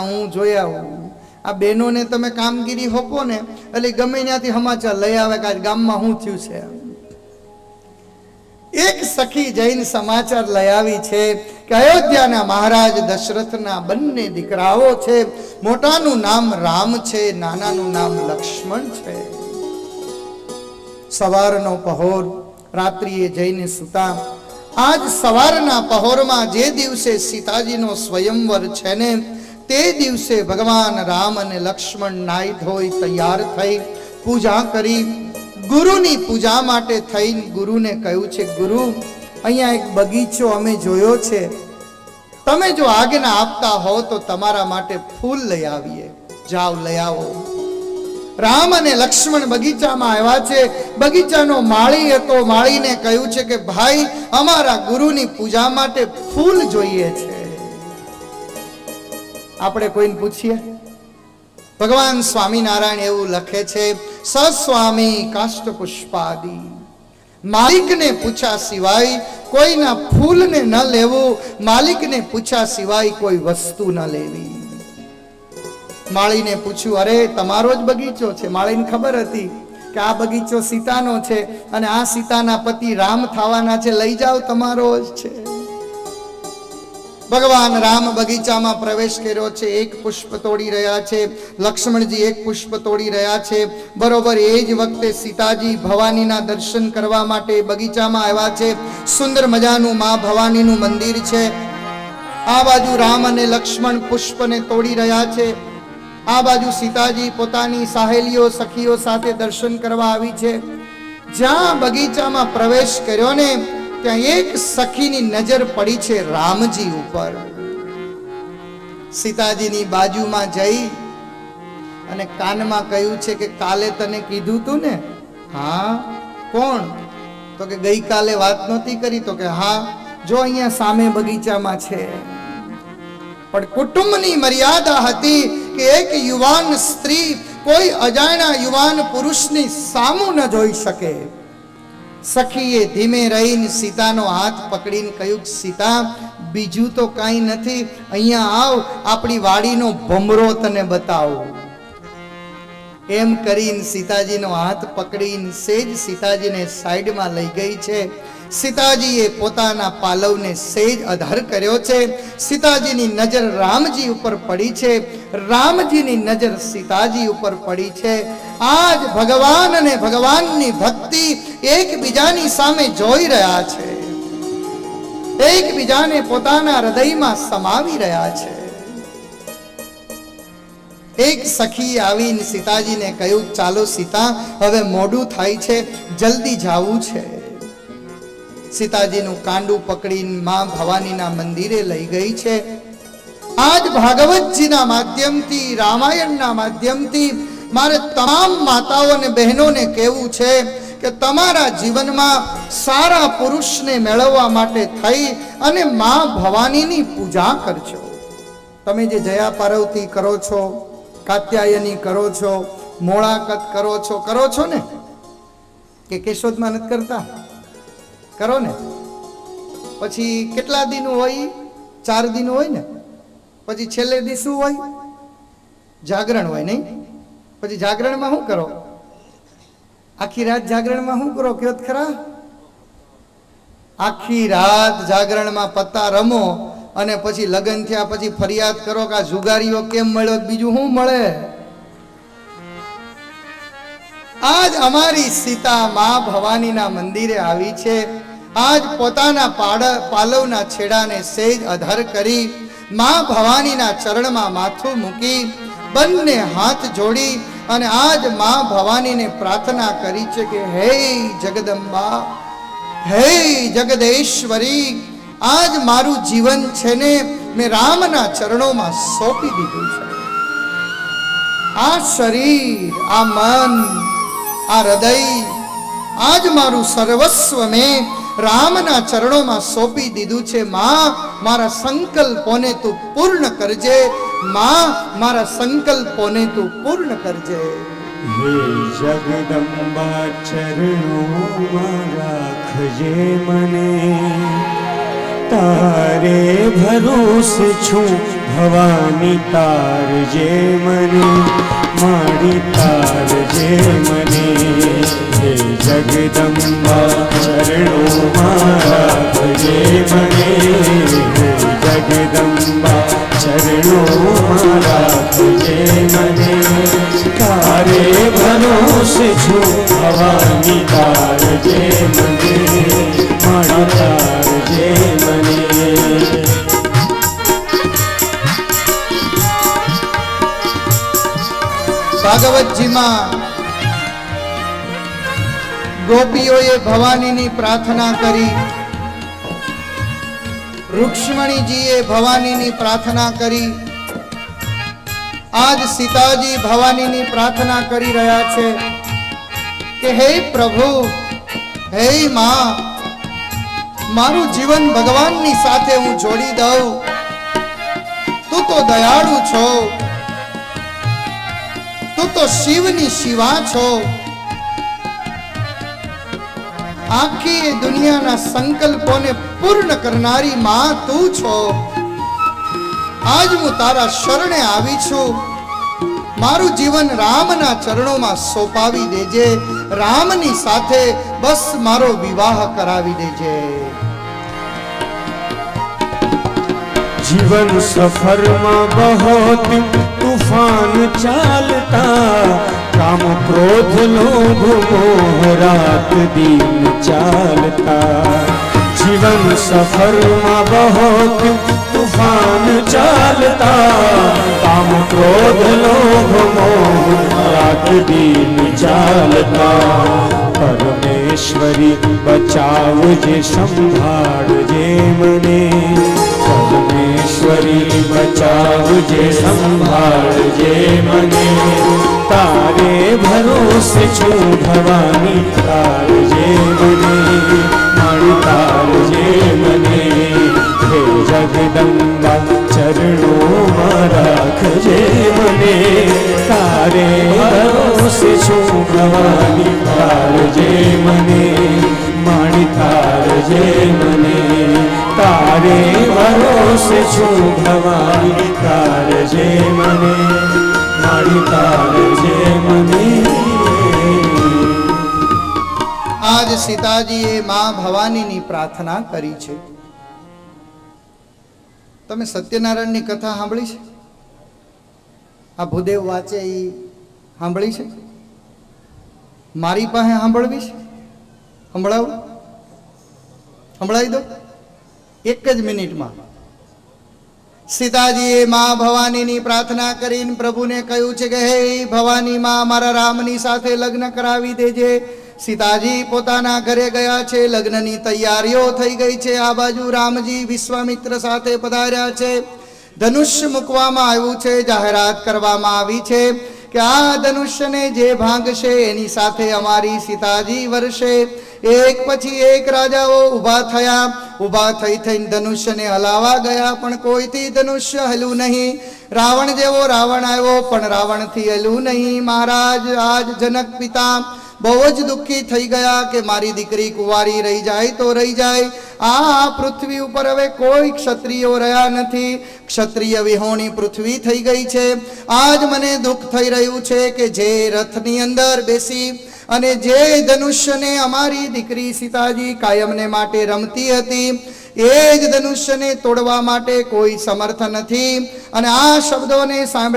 હું જોઈ આવું આ બહેનોને તમે કામગીરી હોપો ને, એટલે ગમે ત્યાંથી સમાચાર લઈ આવે કે ગામમાં શું થયું છે એક સખી જૈન સમાચાર લઈ આવી છે કે અયોધ્યાના મહારાજ દશરથના બંને દીકરાઓ છે. મોટાનું નામ રામ છે, નાનાનું નામ લક્ષ્મણ છે. સવારનો પહોર, રાત્રિએ જઈને સુતા. આજ સવારના પહોરમાં જે દિવસે સીતાજીનો સ્વયંવર છે ને તે દિવસે ભગવાન રામ અને લક્ષ્મણ નાઈ ધોઈ તૈયાર થઈ પૂજા કરી. ગુરુની પૂજા માટે થઈને ગુરુને કહ્યું છે, ગુરુ, અહીંયા એક બગીચો અમે જોયો છે. તમે જો આજ્ઞા આપતા હો તો તમારા માટે ફૂલ લઈ આવીએ. જાઓ, લઈ આવો. રામ અને લક્ષ્મણ બગીચામાં આવ્યા છે. બગીચાનો માળી હતો. માળીને કહ્યું છે કે, ભાઈ, અમારા ગુરુની પૂજા માટે ફૂલ જોઈએ છે. આપણે કોઈને પૂછીએ? ભગવાન સ્વામિનારાયણ એવું લખે છે, સસ્વામી કાષ્ટ પુષ્પાદી માલિકને પૂછ્યા સિવાય કોઈના ફૂલને ન લેવું, માલિકને પૂછ્યા સિવાય કોઈ વસ્તુ ન લેવી. માળીને પૂછ્યું, અરે, તમારો જ બગીચો છે. માળીને ખબર હતી કે આ બગીચો સીતાનો છે અને આ સીતાના પતિ રામ થવાના છે, લઈ જાઓ, તમારો જ છે. ભગવાન રામ બગીચામાં પ્રવેશ કર્યો છે, એક પુષ્પ તોડી રહ્યા છે, લક્ષ્મણજી એક પુષ્પ તોડી રહ્યા છે. બરોબર એ જ વખતે સીતાજી ભવાનીના દર્શન કરવા માટે બગીચામાં આવ્યા છે. સુંદર મજાનું મા ભવાનીનું મંદિર છે. આ બાજુ રામ અને લક્ષ્મણ પુષ્પને તોડી રહ્યા છે. આ બાજુ સીતાજી પોતાની સાહેલીઓ, સખીઓ સાથે દર્શન કરવા આવી છે. જ્યાં બગીચામાં પ્રવેશ કર્યો ને ત્યાં એક સખીની નજર પડી છે રામજી ઉપર. સીતાજીની બાજુમાં જઈ અને કાનમાં કહ્યું છે કે કાલે તને કીધું તું ને? હા, કોણ? તો કે ગઈકાલે વાત નહોતી કરી, તો કે હા, જો અહીંયા સામે બગીચામાં છે. પણ કુટુંબની મર્યાદા હતી કે એક યુવાન સ્ત્રી કોઈ અજાણ્યા યુવાન પુરુષની સામું ન જોઈ શકે. સખીએ ધીમે રહીને સીતાનો હાથ પકડીને કહ્યું, સીતા, બીજું તો કાંઈ નથી. અહીંયા આવ, આપણી વાડીનો ભમરો તને બતાવો. એમ કરીને સીતાજીનો હાથ પકડીને સેજ સીતાજીને સાઈડમાં લઈ ગઈ છે. સીતાજીએ પોતાના પાલવને સેજ અધર કર્યો છે. સીતાજીની નજર રામજી ઉપર પડી છે. રામજીની નજર સીતાજી ઉપર પડી છે. આજ ભગવાન અને ભગવાનની ભક્તિ એકબીજાની સામે જોઈ રહ્યા છે. એકબીજાને પોતાના હૃદયમાં સમાવી રહ્યા છે. એક સખી આવીને સીતાજીને કહ્યું, ચાલો સીતા, હવે મોડું થાય છે, જલ્દી જાવું છે. સીતાજીનું કાંડું પકડીને માં ભવાનીના મંદિરે લઈ ગઈ છે. આજ ભાગવતજીના માધ્યમથી, રામાયણના માધ્યમથી મારે તમામ માતાઓ અને બહેનોને કહેવું છે કે તમારા જીવનમાં સારા પુરુષને મેળવવા માટે થઈ અને મા ભવાનીની પૂજા કરજો. તમે જે જયા પાર્વતી કરો છો, કાત્યાયની કરો છો, મોળાકત કરો છો કરો છો ને? કે કેશોદમાં નથી કરતા? કરો ને? પછી કેટલા દિન હોય? ચાર દિન હોય ને? પછી છેલ્લે દી શું હોય? જાગરણ હોય નહીં? પછી જાગરણમાં શું કરો? આખી રાત જાગરણમાં શું કરો? કયો ખરા? આખી રાત જાગરણમાં પત્તા રમો અને પછી લગ્ન થયા પછી ફરિયાદ કરો કે આ જુગારીઓ કેમ મળ્યો બીજું શું મળે? આજ અમારી સીતા મા ભવાનીના મંદિરે આવી છે. આજ પોતાના પાડ, પાલવના છેડાને સેજ અધર કરી મા ભવાનીના ચરણમાં માથું મૂકી બંને હાથ જોડી અને આજ મા ભવાનીને પ્રાર્થના કરી છે કે, હે જગદંબા, હે જગદેશ્વરી, આજ મારું જીવન છે ને મેં રામના ચરણોમાં સોંપી દીધું છે. આ શરીર, આ મન, આ હૃદય, આજ મારું સર્વસ્વ મેં રામના ચરણોમાં સોંપી દીધું છે. માં, મારા સંકલ્પોને તું પૂર્ણ કરજે. માં, મારા સંકલ્પોને તું પૂર્ણ કરજે. હે જગદંબા ચરણોમાં રાખજે મને. તારે ભરોસ છું, ભવાની તારજે મને. મારી તારજે મને. હે જગદંબા રાખજે મને જગદંબા ચરણોમાં રાખજે મને. તારે ભરોસે છું ભવાની તારજે ગોપીઓએ ભવાનીની પ્રાર્થના કરી. રૂક્ષ્મણીજીએ ભવાનીની પ્રાર્થના કરી. આજ સીતાજી ભવાનીની પ્રાર્થના કરી રહ્યા છે કે, હે પ્રભુ, હે માં, મારું જીવન ભગવાનની સાથે હું જોડી દઉં. તું તો દયાળુ છો. તું તો શિવની શિવા છો. આખી દુનિયાના સંકલ્પોને પૂર્ણ કરનારી માં તું છો. આજ હું તારા શરણે આવી છું. મારું જીવન રામના ચરણોમાં સોંપાવી દેજે. રામની સાથે બસ મારો વિવાહ કરાવી દેજે. જીવન સફરમાં બહોત તૂફાન ચાલતા કામ ક્રોધ નો ભૂમો રાત દિન ચાલતા. જીવન સફરમાં બહોત તુફાન ચાલતા. કામ ક્રોધ નો ભૂમો રાત દિન ચાલતા. પરમેશ્વરી બચાવજે, સંભાળજે મને. પરમેશ્વરી બચાવજે, સંભાળજે મને. તારે ભરોસે છું ભવાની, તારજે મને. મારી તારજે મને. હે જગદંબા ચરણોમાં રાખજે મને. તારે ભરોસે છું ભવાની, તારજે મને. મારી તારજે મને. તારે ભરોસે છું ભવાની તારજે મને મારી તારજે મને આજ સીતાજીએ મા ભવાનીની પ્રાર્થના કરી છે. તમે સત્યનારાયણની કથા સાંભળી છે? આ ભૂદેવ વાંચે એ સાંભળી છે? મારી પાસે સાંભળવી છે? સંભળાવું. સંભળાવી દો. એક જ મિનિટમાં. સીતાજીએ મા ભવાનીની પ્રાર્થના કરીને પ્રભુને કહ્યું છે કે, હે ભવાની માં, મારા રામની સાથે લગ્ન કરાવી દેજે. સીતાજી પોતાના ઘરે ગયા છે, લગ્નની તૈયારીઓ થઈ ગઈ છે. આ બાજુ રામજી વિશ્વામિત્ર સાથે પધાર્યા છે. ધનુષ્ય મૂકવામાં આવ્યું છે, જાહેરાત કરવામાં આવી છે. કે આ ધનુષ્યને જે ભાંગશે, એની સાથે અમારી સીતાજી વરસે. એક પછી એક રાજાઓ ઊભા થયા. ઊભા થઈ થઈને ધનુષ્યને હલાવા ગયા, પણ કોઈથી ધનુષ્ય હલ્યું નહીં? રાવણ જેવો રાવણ આવ્યો, પણ રાવણથી હલ્યું નહીં. મહારાજ, આજ જનક પિતા બહુ જ દુઃખી થઈ ગયા કે મારી દીકરી કુંવારી રહી જાય તો રહી જાય. આ પૃથ્વી ઉપર હવે કોઈ ક્ષત્રિયો રહ્યા નથી. ક્ષત્રિય વિહોણી પૃથ્વી થઈ ગઈ છે. આજ મને દુઃખ થઈ રહ્યું છે કે જે રથની અંદર બેસી અને જે ધનુષ્યને અમારી દીકરી સીતાજી કાયમને માટે રમતી હતી, એ જ ધનુષ્યને તોડવા માટે કોઈ સમર્થ નથી. અને આ શબ્દોને સાંભળી